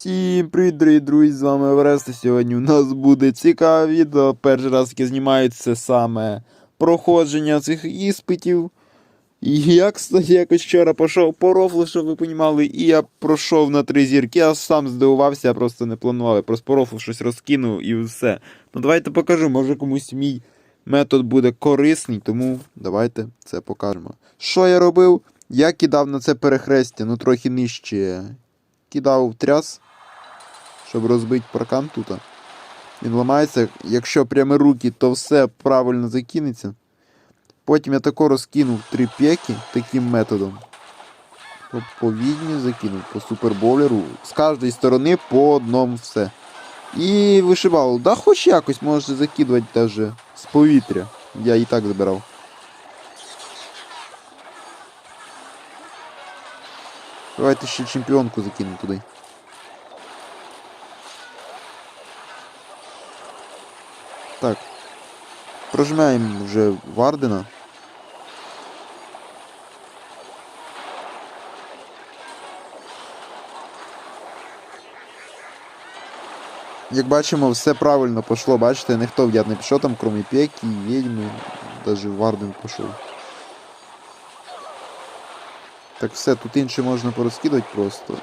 Всім привіт, друзі, з вами Орест. Сьогодні у нас буде цікаве відео. Перший раз яке знімаю це саме проходження цих іспитів. І я, кстати, якось вчора пішов по рофлу, щоб ви понімали, і я пройшов на три зірки. Я сам здивувався, я просто не планував. Я просто по рофлу щось розкинув і все. Ну давайте покажу, може комусь мій метод буде корисний, тому давайте це покажемо. Що я робив? Я кидав на це перехрестя, ну трохи нижче. Кидав тряс, щоб розбити паркан тут. Він ламається. Якщо прямо руки, то все правильно закинеться. Потім я тако розкинув три пеки таким методом. По, по закинув, по суперболеру. З кожної сторони по одному все. І вишивав. Да хоч якось можете закидувати даже з повітря. Я і так забирав. Давайте ще чемпіонку закинемо туди. Так. Прожимаємо вже Вардена. Як бачимо, все правильно пішло, бачите, ніхто в яд не пішов там, крім Пеки, Відьми, навіть Варден пішов. Так все, тут інше можна порозкидати просто.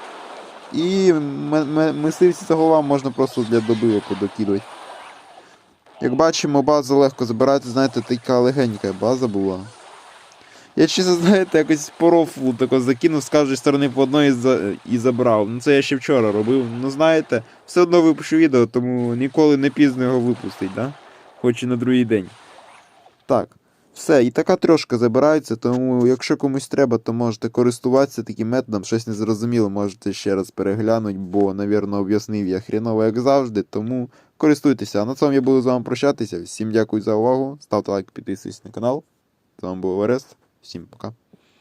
І мисливці за головам можна просто для добивок подокидувати. Як бачимо, базу легко забирати, знаєте, така легенька база була. Я чесно, знаєте, якось по рофлу тако закинув з кожної сторони по одної і, за... і забрав. Ну це я ще вчора робив. Ну знаєте, все одно випущу відео, тому ніколи не пізно його випустить, да? Хоч і на другий день. Так. Все, і така трошка забирається, тому якщо комусь треба, то можете користуватися таким методом, щось незрозуміло, можете ще раз переглянути, бо, навірно, об'яснив я хріново, як завжди, тому користуйтеся. А на цьому я буду з вами прощатися. Всім дякую за увагу. Ставте лайк, підписуйтесь на канал. З вами був Орест. Всім пока.